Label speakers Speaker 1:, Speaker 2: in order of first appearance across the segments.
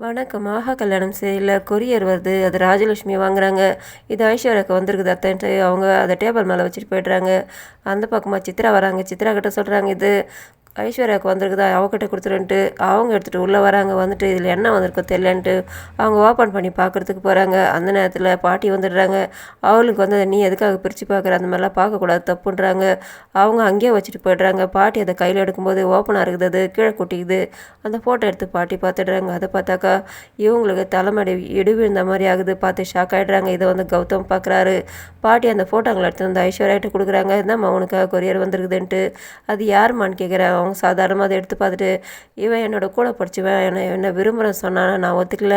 Speaker 1: வணக்கம். கல்யாணம் செய்யல. கொரியர் வருது. அது ராஜலட்சுமி வாங்குறாங்க. இது ஐஸ்வர்யாவுக்கு வந்திருக்குது அத்தன்ட்டு அவங்க அதை டேபிள் மேலே வச்சுட்டு போய்ட்றாங்க. அந்த பக்கமாக சித்ரா வராங்க. சித்ரா கிட்ட சொல்கிறாங்க இது ஐஸ்வர்யாவுக்கு வந்திருக்குதா? அவகிட்ட கொடுத்துருன்ட்டு அவங்க எடுத்துகிட்டு உள்ளே வராங்க. வந்துட்டு இதில் என்ன வந்திருக்கோ தெரியலன்ட்டு அவங்க ஓப்பன் பண்ணி பார்க்குறதுக்கு போகிறாங்க அந்த நேரத்தில் பாட்டி வந்துடுறாங்க. அவளுக்கு வந்து நீ எதுக்காக பிரித்து பார்க்குற அந்த மாதிரிலாம் பார்க்கக்கூடாது. தப்புன்றாங்க. அவங்க அங்கேயே வச்சுட்டு போய்ட்றாங்க. பாட்டி அதை கையில் எடுக்கும்போது ஓப்பனாக இருக்குது. அது கீழே கொட்டிக்குது. அந்த ஃபோட்டோ எடுத்து பாட்டி பார்த்துடுறாங்க. அதை பார்த்தாக்கா இவங்களுக்கு தலைமடி இடி விழுந்த மாதிரி ஆகுது. பார்த்து ஷாக் ஆகிடுறாங்க இதை வந்து கௌதம் பார்க்குறாரு பாட்டி அந்த ஃபோட்டோங்களை எடுத்து வந்து ஐஸ்வர்யாட்ட கொடுக்குறாங்க. என்னம்மா உனக்காக கொரியர் வந்திருக்குதுன்ட்டு. அது யாருமான்னு கேட்குறேன் அவங்க சாதாரணமாக அதை எடுத்து பார்த்துட்டு இவன் என்னோடய கூட படிச்சுவன் என்னை என்ன விரும்புகிறேன் சொன்னான் நான் ஒத்துக்கல.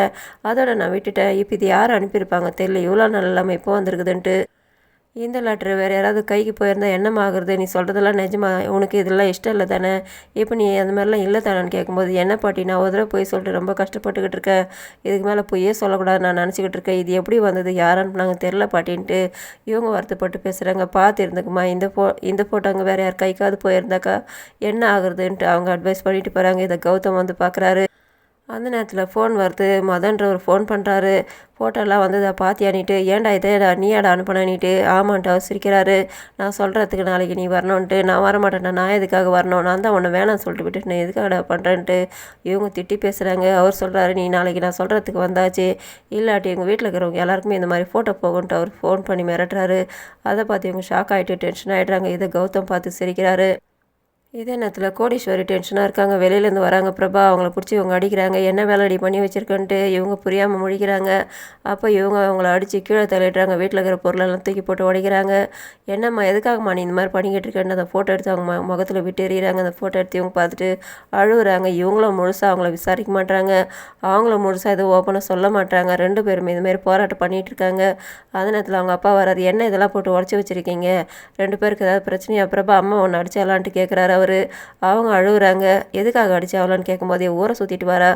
Speaker 1: அதோட நான் விட்டுட்டேன். இப்போ இது யார் அனுப்பியிருப்பாங்க தெரியல. இவ்வளோ நல்ல இல்லாமல் இப்போ வந்திருக்குதுன்ட்டு. இந்த லெட்ரு வேறு யாராவது கைக்கு போயிருந்தா என்னம்மா ஆகுறது நீ சொல்கிறதெல்லாம் நிஜமா? உனக்கு இதெல்லாம் இஷ்டம் இல்லை தானே? இப்போ நீ அந்த மாதிரிலாம் இல்லை தானேன்னு கேட்கும்போது என்ன பாட்டி நான் ஒரு தடவை போய் சொல்லிட்டு ரொம்ப கஷ்டப்பட்டுக்கிட்டு இருக்கேன். இதுக்கு மேலே பொய்யே சொல்லக்கூடாது நான் நினச்சிக்கிட்டு இருக்கேன். இது எப்படி வந்தது? யாரான்னு நாங்கள் தெரில பாட்டின்ட்டு இவங்க வருத்தப்பட்டு பேசுகிறாங்க பார்த்து இருந்துக்குமா இந்த ஃபோ இந்த ஃபோட்டோங்க வேறு யார் கைக்காவது போயிருந்தாக்கா என்ன ஆகுறதுன்ட்டு அவங்க அட்வைஸ் பண்ணிட்டு போகிறாங்க இதை கௌதம் வந்து பார்க்குறாரு. அந்த நேரத்தில் ஃபோன் வருது. மதன்றவர் ஃபோன் பண்ணுறாரு ஃபோட்டோலாம் வந்ததை பார்த்தியானிட்டு ஏன்டா இதே? நீயாடா அனுப்பினானிட்டு ஆமான்ட்டு அவர் சிரிக்கிறாரு. நான் சொல்கிறதுக்கு நாளைக்கு நீ வரணுன்ட்டு நான் வரமாட்டேன்டா நான் எதுக்காக வரணும்? நான் தான் உன்னை வேணாம்னு சொல்லிட்டு விட்டு நான் எதுக்காகடா பண்ணுறேன்ட்டு இவங்க திட்டி பேசுகிறாங்க அவர் சொல்கிறாரு நீ நாளைக்கு நான் சொல்கிறதுக்கு வந்தாச்சு. இல்லாட்டி எங்கள் வீட்டில் இருக்கிறவங்க எல்லாருக்குமே இந்த மாதிரி ஃபோட்டோ போகுன்ட்டு அவர் ஃபோன் பண்ணி மிரட்டுறாரு. அதை பார்த்து இவங்க ஷாக் ஆகிட்டு டென்ஷன் ஆகிடுறாங்க இதை கௌதம் பார்த்து சிரிக்கிறாரு. இதே நேரத்தில் கோடீஸ்வரி டென்ஷனாக இருக்காங்க. வெளியிலேருந்து வராங்க. பிரபா அவங்கள பிடிச்சி இவங்க அடிக்கிறாங்க. என்ன வேலைடி பண்ணி வச்சுருக்கன்ட்டு இவங்க புரியாமல் முழிக்கிறாங்க. அப்போ இவங்க அவங்கள அடித்து கீழே தள்ளிடுறாங்க. வீட்டில் இருக்கிற பொருளெல்லாம் தூக்கி போட்டு உடைக்கிறாங்க. என்னம்மா எதுக்காகம்மா நீ இந்த மாதிரி பண்ணிக்கிட்டு இருக்கேன்னு அந்த ஃபோட்டோ எடுத்து அவங்க முகத்தில் விட்டு எறிகிறாங்க அந்த ஃபோட்டோ எடுத்து இவங்க பார்த்துட்டு அழுகுறாங்க. இவங்களும் முழுசாக அவங்கள விசாரிக்க மாட்டாங்க அவங்களும் முழுசாக எதுவும் ஓப்பனாக சொல்ல மாட்டாங்க ரெண்டு பேருமே இதுமாரி போராட்டம் பண்ணிகிட்டு இருக்காங்க. அந்த நேரத்தில் அவங்க அப்பா வராது என்ன இதெல்லாம் போட்டு உடச்சி வச்சிருக்கீங்க? ரெண்டு பேருக்கு ஏதாவது பிரச்சனையா? பிரபா அம்மா ஒன்று அடிச்சாலான்ட்டு கேட்குறாரு அவர் அவங்க அழுகுறாங்க. எதுக்காக அடிச்சாவலான்னு கேட்கும்போதே ஊரை சுற்றிட்டு வரா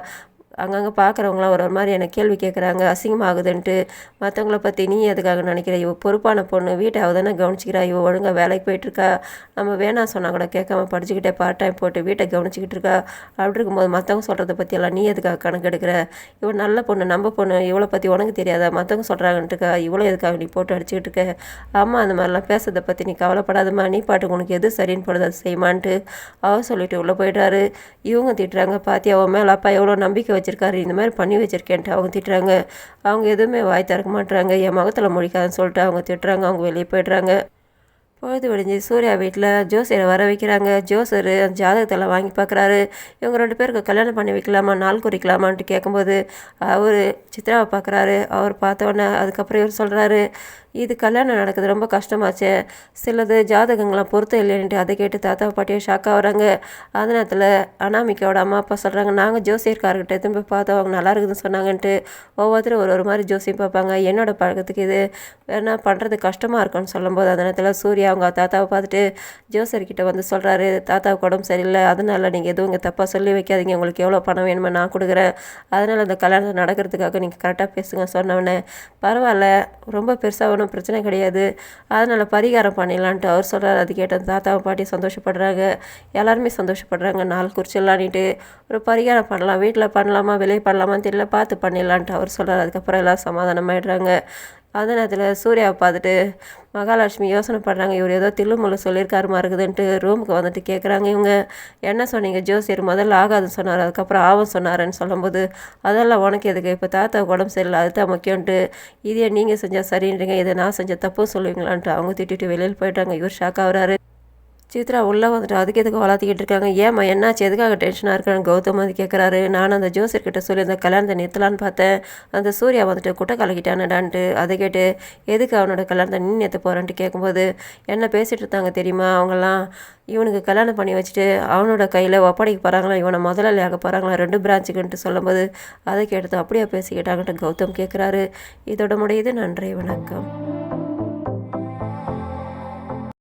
Speaker 1: அங்கங்கே பார்க்குறவங்களாம் ஒரு ஒரு மாதிரி எனக்கு கேள்வி கேட்குறாங்க அசிங்கமாகுதுன்ட்டு. மற்றவங்கள பற்றி நீ எதுக்காக நினைக்கிற? இவ பொறுப்பான பொண்ணு வீட்டை அவ தானே கவனிச்சிக்கிறா இவ ஒழுங்காக வேலைக்கு போயிட்டுருக்கா. நம்ம வேணாம் சொன்னால் கூட கேட்காம படிச்சுக்கிட்டே பார்ட் டைம் போட்டு வீட்டை கவனிச்சிக்கிட்டு இருக்கா அப்படி இருக்கும்போது மற்றவங்க சொல்கிறத பற்றியெல்லாம் நீ எதுக்காக கணக்கு எடுக்கிற? இவன் நல்ல பொண்ணு நம்ம பொண்ணு இவளை பற்றி உனக்கு தெரியாதா? மற்றவங்க சொல்கிறாங்கன்ட்டுக்கா இவ்வளோ எதுக்காக நீ போட்டு அடிச்சுக்கிட்டு இருக்க? அம்மா அந்த மாதிரிலாம் பேசுறதை பற்றி நீ கவலைப்படாதம்மா. நீ பாட்டுக்கு உனக்கு எது சரின்னு போடுறது அது செய்யுமான்ட்டு அவர் சொல்லிட்டு உள்ளே போயிட்டாரு இவங்க திட்டுறாங்க பாத்தி உன் மேலே அப்பா எவ்வளோ நம்பிக்கை வச்சு வச்சுருக்காரு இந்த மாதிரி பண்ணி வச்சிருக்கேன்ட்டு அவங்க திட்டுறாங்க. அவங்க எதுவுமே வாய் திறக்க மாட்டுறாங்க என் முகத்தில் முடிக்காதுன்னு சொல்லிட்டு அவங்க திட்டுறாங்க. அவங்க வெளியே போயிடுறாங்க. பொழுது விடிஞ்சு சூர்யா வீட்டில் ஜோசியரை வர வைக்கிறாங்க. ஜோசர் அந்த ஜாதகத்தெல்லாம் வாங்கி பார்க்குறாரு இவங்க ரெண்டு பேருக்கு கல்யாணம் பண்ணி வைக்கலாமா நாள் குறிக்கலாமான்ட்டு கேட்கும்போது அவர் சித்ராவை பார்க்குறாரு அவர் பார்த்தோன்னே அதுக்கப்புறம் இவர் சொல்கிறாரு இது கல்யாணம் நடக்குது ரொம்ப கஷ்டமாச்சே. சிலது ஜாதகங்களாம் பொருத்தம் இல்லைன்ட்டு அதை கேட்டு தாத்தா பாட்டியை ஷாக்காக வராங்க. அந்த நேரத்தில் அனாமிக்காவோட அம்மா அப்பா சொல்கிறாங்க நாங்கள் ஜோசியர்காரர்கிட்ட திரும்ப பார்த்தோம் அவங்க நல்லா இருக்குதுன்னு சொன்னாங்கன்ட்டு ஒவ்வொருத்தரும் ஒரு ஒரு மாதிரி ஜோசியம் பார்ப்பாங்க. என்னோடய பழக்கத்துக்கு இது என்ன பண்ணுறது கஷ்டமாக இருக்கும்னு சொல்லும்போது அந்த நேரத்தில் சூர்யா அவங்க தாத்தாவை பார்த்துட்டு ஜோசர்கிட்ட வந்து சொல்கிறாரு தாத்தாவுக்கு உடம்பு சரியில்லை அதனால நீங்கள் எதுவும் இங்கே தப்பாக சொல்லி வைக்காதீங்க. உங்களுக்கு எவ்வளோ பணம் வேணுமோ நான் கொடுக்குறேன். அதனால் அந்த கல்யாணம் நடக்கிறதுக்காக நீங்கள் கரெக்டாக பேசுங்க சொன்னவொடனே பரவாயில்ல ரொம்ப பெருசாக ஒன்றும் பிரச்சனை கிடையாது. அதனால் பரிகாரம் பண்ணிடலான்ட்டு அவர் சொல்கிறார் அது கேட்ட அந்த தாத்தாவை பாட்டி சந்தோஷப்படுறாங்க. எல்லாருமே சந்தோஷப்படுறாங்க. நாள் குறிச்சிடலான்ட்டு ஒரு பரிகாரம் பண்ணலாம். வீட்டில் பண்ணலாமா? வெளியே பண்ணலாமான்னு தெரியல. பார்த்து பண்ணிடலான்ட்டு அவர் சொல்கிறார் அதுக்கப்புறம் எல்லாம் சமாதானமாயிடுறாங்க. அந்த நேரத்தில் சூர்யாவை பார்த்துட்டு மகாலட்சுமி யோசனை பண்ணுறாங்க இவர் ஏதோ தில்லுமுள்ளு சொல்லியிருக்காருமா இருக்குதுன்ட்டு ரூமுக்கு வந்துட்டு கேட்குறாங்க இவங்க. என்ன சொன்னீங்க ஜோசியர்? முதல்ல ஆகாதுன்னு சொன்னார். அதுக்கப்புறம் ஆகும் சொன்னாருன்னு சொல்லும்போது அதெல்லாம் உனக்கு எதுக்கு? இப்போ தாத்தா உடம்பு சரியில்லை. அதுதான் முக்கியம்ன்ட்டு. இதே நீங்கள் செஞ்சால் சரின்றீங்க. இதை நான் செஞ்ச தப்பும் சொல்லுவீங்களான்ட்டு. அவங்க திட்டிட்டு வெளியில் போயிட்டாங்க. இவர் ஷாக் ஆகுறாரு. சித்ரா உள்ளே வந்துட்டு அதுக்கு எதுக்கு வளர்த்திக்கிட்டு இருக்காங்க? ஏம்மா என்னாச்சு? எதுக்காக டென்ஷனாக இருக்கான்னு கௌதம் வந்து கேட்குறாரு நான் அந்த ஜோசியர்கிட்ட சொல்லி அந்த கல்யாணத்தை நிறுத்தலான்னு பார்த்தேன். அந்த சூர்யா வந்துட்டு குட்டை கலக்கிட்டானடான்ட்டு அதை கேட்டு எதுக்கு அவனோட கல்யாணத்தை நின்று நிறுத்த போகிறேன்ட்டு கேட்கும்போது என்ன பேசிகிட்டு இருந்தாங்க தெரியுமா? அவங்கெல்லாம் இவனுக்கு கல்யாணம் பண்ணி வச்சுட்டு அவனோட கையில் ஒப்படைக்கு போகிறாங்களா இவனை முதலாளியாக போகிறாங்களா ரெண்டு பிரான்ச்சுக்குன்ட்டு சொல்லும்போது அதை கேட்டது அப்படியே பேசிக்கிட்டாங்கன்ட்டு கௌதம் கேட்குறாரு இதோட முடியுது. நன்றி வணக்கம்.